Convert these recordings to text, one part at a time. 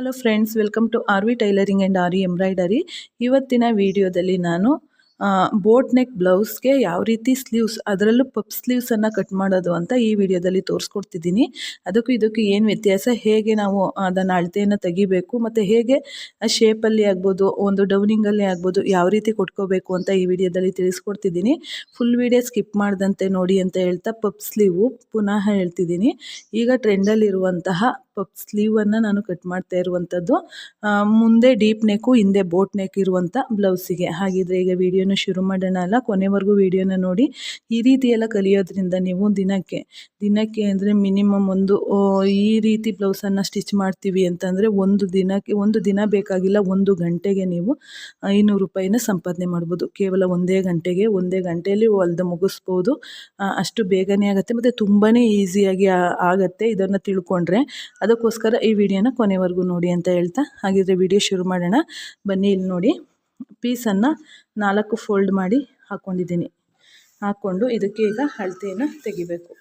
Hello friends welcome to R V tailoring and R V embroidery ಇವತ್ತಿನ ವಿಡಿಯೋದಲ್ಲಿ ನಾನು boat neck ಬ್ಲೌಸ್ಗೆ ಯಾವ ರೀತಿ ಸ್ಲೀವ್ಸ್ ಅದರಲ್ಲೂ ಪಪ್ ಸ್ಲೀವ್ಸನ್ನು ಕಟ್ ಮಾಡೋದು ಅಂತ ಈ ವಿಡಿಯೋದಲ್ಲಿ ತೋರಿಸ್ಕೊಡ್ತಿದ್ದೀನಿ. ಅದಕ್ಕೂ ಇದಕ್ಕೂ ಏನು ವ್ಯತ್ಯಾಸ, ಹೇಗೆ ನಾವು ಅದನ್ನು ಅಳತೆಯನ್ನು ತೆಗಿಬೇಕು, ಮತ್ತು ಹೇಗೆ ಶೇಪಲ್ಲಿ ಆಗ್ಬೋದು, ಒಂದು ಡೌನಿಂಗಲ್ಲಿ ಆಗ್ಬೋದು, ಯಾವ ರೀತಿ ಕೊಟ್ಕೋಬೇಕು ಅಂತ ಈ ವಿಡಿಯೋದಲ್ಲಿ ತಿಳಿಸ್ಕೊಡ್ತಿದ್ದೀನಿ. ಫುಲ್ ವಿಡಿಯೋ ಸ್ಕಿಪ್ ಮಾಡಿದಂತೆ ನೋಡಿ ಅಂತ ಹೇಳ್ತಾ ಪಪ್ ಸ್ಲೀವು ಪುನಃ ಹೇಳ್ತಿದ್ದೀನಿ. ಈಗ ಟ್ರೆಂಡಲ್ಲಿರುವಂತಹ ಪಪ್ ಸ್ಲೀವನ್ನು ನಾನು ಕಟ್ ಮಾಡ್ತಾ ಇರುವಂಥದ್ದು ಮುಂದೆ ಡೀಪ್ ನೆಕ್ಕು ಹಿಂದೆ ಬೋಟ್ ನೆಕ್ ಇರುವಂಥ ಬ್ಲೌಸಿಗೆ ಹಾಗಿದ್ರೆ ಈಗ ವಿಡಿಯೋನ ಶುರು ಮಾಡೋಣ ಅಲ್ಲ, ಕೊನೆವರೆಗೂ ವಿಡಿಯೋನ ನೋಡಿ. ಈ ರೀತಿ ಎಲ್ಲ ಕಲಿಯೋದ್ರಿಂದ ನೀವು ದಿನಕ್ಕೆ ದಿನಕ್ಕೆ ಅಂದರೆ ಮಿನಿಮಮ್ ಒಂದು ಈ ರೀತಿ ಬ್ಲೌಸನ್ನು ಸ್ಟಿಚ್ ಮಾಡ್ತೀವಿ ಅಂತಂದರೆ ಒಂದು ದಿನಕ್ಕೆ, ಒಂದು ದಿನ ಬೇಕಾಗಿಲ್ಲ, ಒಂದು ಗಂಟೆಗೆ ನೀವು ಐನೂರು ರೂಪಾಯಿನ ಸಂಪಾದನೆ ಮಾಡ್ಬೋದು. ಕೇವಲ ಒಂದೇ ಗಂಟೆಗೆ, ಒಂದೇ ಗಂಟೆಯಲ್ಲಿ ಹೊಲ್ದು ಮುಗಿಸ್ಬೋದು. ಅಷ್ಟು ಬೇಗನೆ ಆಗುತ್ತೆ. ಮತ್ತು ತುಂಬಾ ಈಸಿಯಾಗಿ ಆಗುತ್ತೆ. ಇದನ್ನು ತಿಳ್ಕೊಂಡ್ರೆ ಅದಕ್ಕೋಸ್ಕರ ಈ ವಿಡಿಯೋನ ಕೊನೆವರೆಗೂ ನೋಡಿ ಅಂತ ಹೇಳ್ತಾ ಹಾಗಿದ್ರೆ ವಿಡಿಯೋ ಶುರು ಮಾಡೋಣ. ಬನ್ನಿ ಇಲ್ಲಿ ನೋಡಿ ಪೀಸನ್ನು ನಾಲ್ಕು ಫೋಲ್ಡ್ ಮಾಡಿ ಹಾಕ್ಕೊಂಡಿದ್ದೀನಿ ಹಾಕ್ಕೊಂಡು ಇದಕ್ಕೆ ಈಗ ಅಳತೆಯನ್ನು ತೆಗಿಬೇಕು.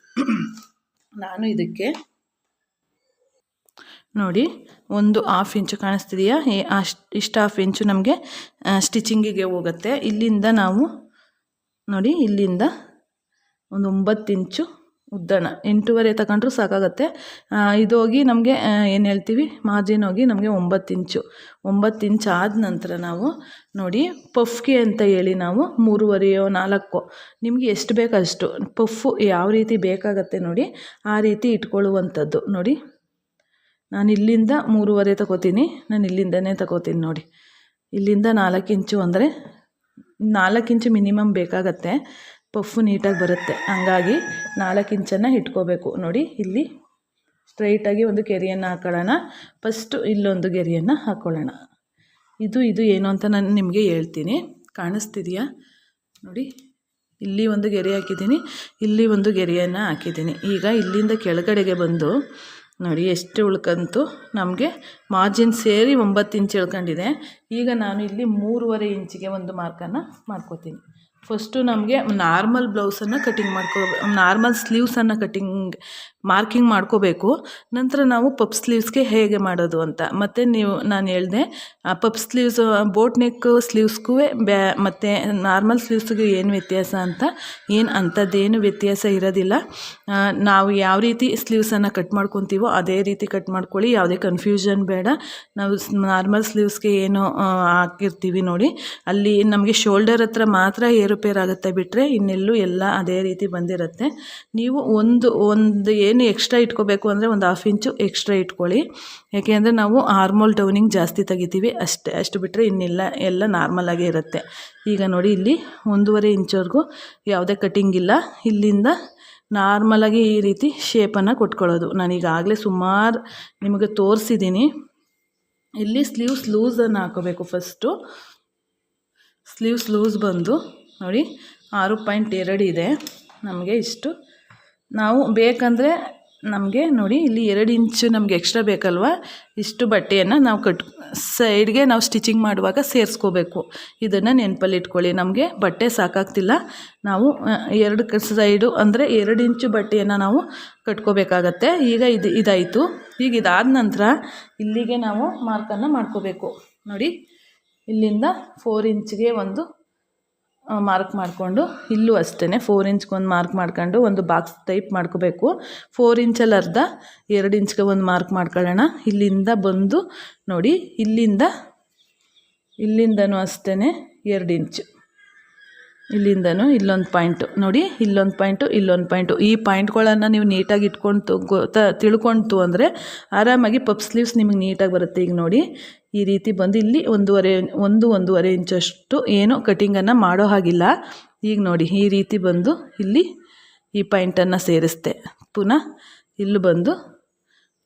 ನಾನು ಇದಕ್ಕೆ ನೋಡಿ, ಒಂದು ಹಾಫ್ ಇಂಚು ಕಾಣಿಸ್ತಿದೆಯಾ? ಅಷ್ಟು, ಇಷ್ಟು ಹಾಫ್ ಇಂಚು ನಮಗೆ ಸ್ಟಿಚಿಂಗಿಗೆ ಹೋಗುತ್ತೆ. ಇಲ್ಲಿಂದ ನಾವು ನೋಡಿ, ಇಲ್ಲಿಂದ ಒಂದು ಒಂಬತ್ತು ಇಂಚು ಉದ್ದಣ, ಎಂಟೂವರೆ ತಗೊಂಡ್ರೂ ಸಾಕಾಗತ್ತೆ. ಇದು ಹೋಗಿ ನಮಗೆ ಏನು ಹೇಳ್ತೀವಿ? ಮಾರ್ಜಿನ್ ಹೋಗಿ ನಮಗೆ ಒಂಬತ್ತು ಇಂಚು. ಒಂಬತ್ತು ಇಂಚ್ ಆದ ನಂತರ ನಾವು ನೋಡಿ ಪಫ್ಗೆ ಅಂತ ಹೇಳಿ ನಾವು ಮೂರುವರೆಯೋ ನಾಲ್ಕೋ. ನಿಮಗೆ ಎಷ್ಟು ಬೇಕು ಅಷ್ಟು. ಪಫ್ಫು ಯಾವ ರೀತಿ ಬೇಕಾಗತ್ತೆ ನೋಡಿ ಆ ರೀತಿ ಇಟ್ಕೊಳ್ಳುವಂಥದ್ದು ನೋಡಿ. ನಾನು ಇಲ್ಲಿಂದ ಮೂರುವರೆ ತಗೋತೀನಿ ನಾನು ಇಲ್ಲಿಂದನೇ ತಗೋತೀನಿ ನೋಡಿ. ಇಲ್ಲಿಂದ ನಾಲ್ಕು ಇಂಚು ಅಂದರೆ ನಾಲ್ಕು ಇಂಚು ಮಿನಿಮಮ್ ಬೇಕಾಗತ್ತೆ. ಪಫ್ಫು ನೀಟಾಗಿ ಬರುತ್ತೆ. ಹಂಗಾಗಿ ನಾಲ್ಕು ಇಂಚನ್ನು ಇಟ್ಕೋಬೇಕು. ನೋಡಿ, ಇಲ್ಲಿ ಸ್ಟ್ರೈಟಾಗಿ ಒಂದು ಗೆರೆಯನ್ನು ಹಾಕೊಳ್ಳೋಣ. ಫಸ್ಟು ಇಲ್ಲೊಂದು ಗೆರೆಯನ್ನು ಹಾಕ್ಕೊಳ್ಳೋಣ ಇದು ಇದು ಏನು ಅಂತ ನಾನು ನಿಮಗೆ ಹೇಳ್ತೀನಿ. ಕಾಣಿಸ್ತಿದೆಯಾ? ನೋಡಿ, ಇಲ್ಲಿ ಒಂದು ಗೆರೆ ಹಾಕಿದ್ದೀನಿ. ಇಲ್ಲಿ ಒಂದು ಗೆರೆಯನ್ನು ಹಾಕಿದ್ದೀನಿ. ಈಗ ಇಲ್ಲಿಂದ ಕೆಳಗಡೆಗೆ ಬಂದು, ನೋಡಿ, ಎಷ್ಟು ಉಳ್ಕಂತು. ನಮಗೆ ಮಾರ್ಜಿನ್ ಸೇರಿ ಒಂಬತ್ತು ಇಂಚ್ ಇಳ್ಕೊಂಡಿದೆ. ಈಗ ನಾನು ಇಲ್ಲಿ ಮೂರುವರೆ ಇಂಚಿಗೆ ಒಂದು ಮಾರ್ಕನ್ನು ಮಾಡ್ಕೋತೀನಿ. ಫಸ್ಟು ನಮಗೆ ನಾರ್ಮಲ್ ಬ್ಲೌಸನ್ನು ಕಟಿಂಗ್ ಮಾಡ್ಕೋ ನಾರ್ಮಲ್ ಸ್ಲೀವ್ಸನ್ನು ಕಟಿಂಗ್ ಮಾರ್ಕಿಂಗ್ ಮಾಡ್ಕೋಬೇಕು. ನಂತರ ನಾವು ಪಪ್ ಸ್ಲೀವ್ಸ್ಗೆ ಹೇಗೆ ಮಾಡೋದು ಅಂತ. ಮತ್ತು ನೀವು, ನಾನು ಹೇಳಿದೆ ಪಪ್ ಸ್ಲೀವ್ಸ್ ಬೋಟ್ ನೆಕ್ ಸ್ಲೀವ್ಸ್ಗೂ ಬ್ಯಾ ಮತ್ತು ನಾರ್ಮಲ್ ಸ್ಲೀವ್ಸ್ಗೂ ಏನು ವ್ಯತ್ಯಾಸ ಅಂತ? ಏನು ಅಂಥದ್ದೇನು ವ್ಯತ್ಯಾಸ ಇರೋದಿಲ್ಲ. ನಾವು ಯಾವ ರೀತಿ ಸ್ಲೀವ್ಸನ್ನು ಕಟ್ ಮಾಡ್ಕೊತೀವೋ ಅದೇ ರೀತಿ ಕಟ್ ಮಾಡ್ಕೊಳ್ಳಿ. ಯಾವುದೇ ಕನ್ಫ್ಯೂಷನ್ ಬೇಡ. ನಾವು ನಾರ್ಮಲ್ ಸ್ಲೀವ್ಸ್ಗೆ ಏನು ಹಾಕಿರ್ತೀವಿ ನೋಡಿ. ಅಲ್ಲಿ ನಮಗೆ ಶೋಲ್ಡರ್ ಹತ್ರ ಮಾತ್ರ ಏರುಪೇರು ಆಗುತ್ತೆ ಬಿಟ್ಟರೆ ಇನ್ನೆಲ್ಲೂ ಎಲ್ಲ ಅದೇ ರೀತಿ ಬಂದಿರುತ್ತೆ. ನೀವು ಒಂದು ಒಂದು ಏನು ಎಕ್ಸ್ಟ್ರಾ ಇಟ್ಕೋಬೇಕು ಅಂದರೆ ಒಂದು ಹಾಫ್ ಇಂಚು ಎಕ್ಸ್ಟ್ರಾ ಇಟ್ಕೊಳ್ಳಿ. ಯಾಕೆ ಅಂದರೆ ನಾವು ಹಾರ್ಮೋಲ್ ಟೌನಿಂಗ್ ಜಾಸ್ತಿ ತೆಗಿತೀವಿ. ಅಷ್ಟೇ, ಅಷ್ಟು ಬಿಟ್ಟರೆ ಇನ್ನೆಲ್ಲ, ಎಲ್ಲ ನಾರ್ಮಲಾಗೇ ಇರುತ್ತೆ. ಈಗ ನೋಡಿ ಇಲ್ಲಿ ಒಂದೂವರೆ ಇಂಚವರೆಗೂ ಯಾವುದೇ ಕಟ್ಟಿಂಗ್ ಇಲ್ಲ. ಇಲ್ಲಿಂದ ನಾರ್ಮಲಾಗಿ ಈ ರೀತಿ ಶೇಪನ್ನು ಕೊಟ್ಕೊಳ್ಳೋದು. ನಾನೀಗಾಗಲೇ ಸುಮಾರು ನಿಮಗೆ ತೋರಿಸಿದ್ದೀನಿ ಇಲ್ಲಿ ಸ್ಲೀವ್ಸ್ ಲೂಸನ್ನು ಹಾಕೋಬೇಕು ಫಸ್ಟು ಸ್ಲೀವ್ಸ್ ಲೂಸ್ ಬಂದು ನೋಡಿ, ಆರು ಪಾಯಿಂಟ್ ಎರಡು ಇದೆ. ನಮಗೆ ಇಷ್ಟು. ನಾವು ಬೇಕಂದರೆ ನಮಗೆ ನೋಡಿ, ಇಲ್ಲಿ ಎರಡು ಇಂಚು ನಮಗೆ ಎಕ್ಸ್ಟ್ರಾ ಬೇಕಲ್ವ? ಇಷ್ಟು ಬಟ್ಟೆಯನ್ನು ನಾವು ಕಟ್, ಸೈಡ್ಗೆ ನಾವು ಸ್ಟಿಚಿಂಗ್ ಮಾಡುವಾಗ ಸೇರಿಸ್ಕೋಬೇಕು. ಇದನ್ನು ನೆನಪಲ್ಲಿ ಇಟ್ಕೊಳ್ಳಿ. ನಮಗೆ ಬಟ್ಟೆ ಸಾಕಾಗ್ತಿಲ್ಲ. ನಾವು ಎರಡು ಸೈಡು ಅಂದರೆ ಎರಡು ಇಂಚು ಬಟ್ಟೆಯನ್ನು ನಾವು ಕಟ್ಕೋಬೇಕಾಗತ್ತೆ. ಈಗ ಇದು, ಇದಾಯಿತು. ಈಗ ಇದಾದ ನಂತರ ಇಲ್ಲಿಗೆ ನಾವು ಮಾರ್ಕನ್ನು ಮಾಡ್ಕೋಬೇಕು. ನೋಡಿ, ಇಲ್ಲಿಂದ ಫೋರ್ ಇಂಚ್ಗೆ ಒಂದು ಮಾರ್ಕ್ ಮಾಡಿಕೊಂಡು ಇಲ್ಲೂ ಅಷ್ಟೇ ಫೋರ್ ಇಂಚ್ಗೊಂದು ಮಾರ್ಕ್ ಮಾಡ್ಕೊಂಡು ಒಂದು ಬಾಕ್ಸ್ ಟೈಪ್ ಮಾಡ್ಕೋಬೇಕು. ಫೋರ್ ಇಂಚಲ್ಲಿ ಅರ್ಧ, ಎರಡು ಇಂಚ್ಗೆ ಒಂದು ಮಾರ್ಕ್ ಮಾಡ್ಕೊಳ್ಳೋಣ. ಇಲ್ಲಿಂದ ಬಂದು ನೋಡಿ, ಇಲ್ಲಿಂದ, ಇಲ್ಲಿಂದನೂ ಅಷ್ಟೇ ಎರಡು ಇಂಚು ಇಲ್ಲಿಂದನೂ ಇಲ್ಲೊಂದು ಪಾಯಿಂಟು ನೋಡಿ, ಇಲ್ಲೊಂದು ಪಾಯಿಂಟು ಇಲ್ಲೊಂದು ಪಾಯಿಂಟು ಈ ಪಾಯಿಂಟ್ಗಳನ್ನು ನೀವು ನೀಟಾಗಿ ಇಟ್ಕೊಂಡು ಗೊತ್ತಾ ತಿಳ್ಕೊಂತು ಅಂದರೆ ಆರಾಮಾಗಿ ಪಪ್ ಸ್ಲೀವ್ಸ್ ನಿಮಗೆ ನೀಟಾಗಿ ಬರುತ್ತೆ. ಈಗ ನೋಡಿ ಈ ರೀತಿ ಬಂದು ಇಲ್ಲಿ ಒಂದೂವರೆ, ಒಂದು, ಒಂದೂವರೆ ಇಂಚಷ್ಟು ಏನು ಕಟಿಂಗನ್ನು ಮಾಡೋ ಹಾಗಿಲ್ಲ. ಈಗ ನೋಡಿ, ಈ ರೀತಿ ಬಂದು ಇಲ್ಲಿ ಈ ಪಾಯಿಂಟನ್ನು ಸೇರಿಸ್ತೆ. ಪುನಃ ಇಲ್ಲಿ ಬಂದು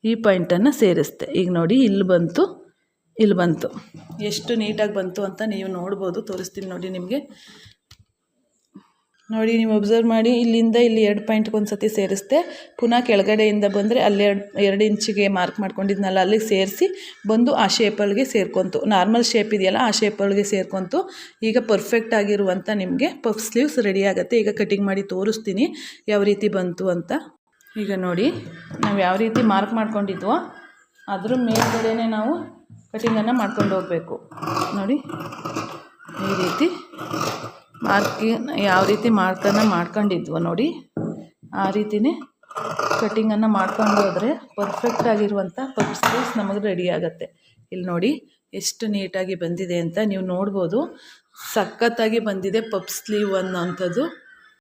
ಈ ಪಾಯಿಂಟನ್ನು ಸೇರಿಸ್ತೆ. ಈಗ ನೋಡಿ, ಇಲ್ಲಿ ಬಂತು ಇಲ್ಲಿ ಬಂತು. ಎಷ್ಟು ನೀಟಾಗಿ ಬಂತು ಅಂತ ನೀವು ನೋಡ್ಬೋದು. ತೋರಿಸ್ತೀನಿ ನೋಡಿ ನಿಮಗೆ. ನೋಡಿ, ನೀವು ಒಬ್ಸರ್ವ್ ಮಾಡಿ, ಇಲ್ಲಿಂದ ಇಲ್ಲಿ ಎರಡು ಪಾಯಿಂಟ್ಗೆ ಒಂದು ಸತಿ ಸೇರಿಸ್ದೆ, ಪುನಃ ಕೆಳಗಡೆಯಿಂದ ಬಂದರೆ ಅಲ್ಲಿ ಎರಡು ಎರಡು ಇಂಚಿಗೆ ಮಾರ್ಕ್ ಮಾಡ್ಕೊಂಡಿದ್ನಲ್ಲ, ಅಲ್ಲಿಗೆ ಸೇರಿಸಿ, ಬಂದು ಆ ಶೇಪಲ್ಲಿಗೆ ಸೇರ್ಕೊಂತು. ನಾರ್ಮಲ್ ಶೇಪ್ ಇದೆಯಲ್ಲ, ಆ ಶೇಪಲ್ಲಿಗೆ ಸೇರ್ಕೊಂತು. ಈಗ ಪರ್ಫೆಕ್ಟ್ ಆಗಿರುವಂಥ ನಿಮಗೆ ಪಫ್ ಸ್ಲೀವ್ಸ್ ರೆಡಿ ಆಗುತ್ತೆ. ಈಗ ಕಟಿಂಗ್ ಮಾಡಿ ತೋರಿಸ್ತೀನಿ, ಯಾವ ರೀತಿ ಬಂತು ಅಂತ. ಈಗ ನೋಡಿ, ನಾವು ಯಾವ ರೀತಿ ಮಾರ್ಕ್ ಮಾಡ್ಕೊಂಡಿದ್ವೋ, ಅದ್ರ ಮೇಲ್ಗಡೆನೇ ನಾವು ಕಟಿಂಗನ್ನು ಮಾಡ್ಕೊಂಡು ಹೋಗಬೇಕು. ನೋಡಿ, ಈ ರೀತಿ. ಮಾರ್ಕಿ ಯಾವ ರೀತಿ ಮಾರ್ಕನ್ನು ಮಾಡ್ಕೊಂಡಿದ್ವೋ ನೋಡಿ, ಆ ರೀತಿನೇ ಕಟ್ಟಿಂಗನ್ನು ಮಾಡ್ಕೊಂಡು ಹೋದರೆ ಪರ್ಫೆಕ್ಟಾಗಿರುವಂಥ ಪಫ್ ಸ್ಲೀವ್ಸ್ ನಮಗೆ ರೆಡಿ ಆಗುತ್ತೆ. ಇಲ್ಲಿ ನೋಡಿ ಎಷ್ಟು ನೀಟಾಗಿ ಬಂದಿದೆ ಅಂತ ನೀವು ನೋಡ್ಬೋದು. ಸಖತ್ತಾಗಿ ಬಂದಿದೆ ಪಫ್ ಸ್ಲೀವ್ ಅನ್ನೋಂಥದ್ದು